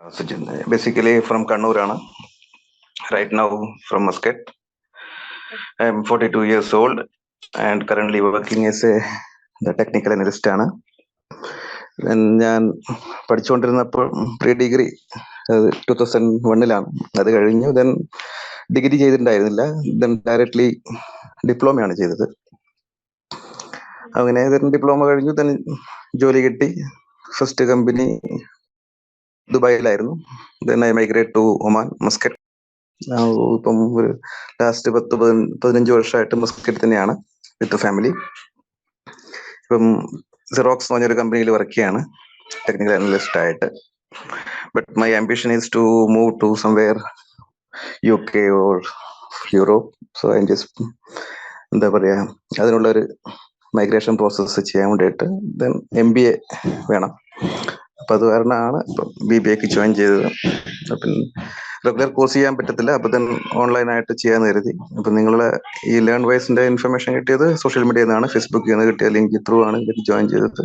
Sujin, basically from Kannur, right now from Muscat. I'm 42 years old and currently working as a the technical analyst ആണ്. ഞാൻ പഠിച്ചുകൊണ്ടിരുന്നപ്പോൾ pre degree two thousand വണ്ണിലാണ് അത് കഴിഞ്ഞു then degree ചെയ്തിട്ടുണ്ടായിരുന്നില്ല. Then directly ഡിപ്ലോമയാണ് ചെയ്തത്. അങ്ങനെ ദെൻ ഡിപ്ലോമ കഴിഞ്ഞു ദെൻ ജോലി കിട്ടി. First company ദുബായിലായിരുന്നു. Then I migrate to Oman Muscat ഇപ്പം ഒരു ലാസ്റ്റ് പത്ത് പതിന- പതിനഞ്ച് വർഷമായിട്ട് മസ്കറ്റ് തന്നെയാണ് വിത്ത് ഫാമിലി ഇപ്പം സിറോക്സ് എന്ന് പറഞ്ഞൊരു കമ്പനിയിൽ വർക്ക് ചെയ്യാണ്. ടെക്നിക്കൽ അനലിസ്റ്റ് ആയിട്ട്. But my ambition is to move to somewhere U K or Europe so I just എന്താ പറയുക അതിനുള്ള ഒരു മൈഗ്രേഷൻ പ്രോസസ്സ് ചെയ്യാൻ വേണ്ടിയിട്ട്. ദെൻ എം ബി എ വേണം. അപ്പൊ അത് കാരണമാണ് ബി ബി എക്ക് ജോയിൻ ചെയ്തത്. അപ്പം റെഗുലർ കോഴ്സ് ചെയ്യാൻ പറ്റത്തില്ല. അപ്പൊ തന്നെ ഓൺലൈനായിട്ട് ചെയ്യാൻ കരുതി. അപ്പൊ നിങ്ങളെ ഈ ലേൺ വൈസിന്റെ ഇൻഫർമേഷൻ കിട്ടിയത് സോഷ്യൽ മീഡിയയിൽ നിന്നാണ് ഫേസ്ബുക്കിൽ നിന്ന് കിട്ടിയ ലിങ്ക് ത്രൂ ആണ് ഇതിലേക്ക് ജോയിൻ ചെയ്തത്.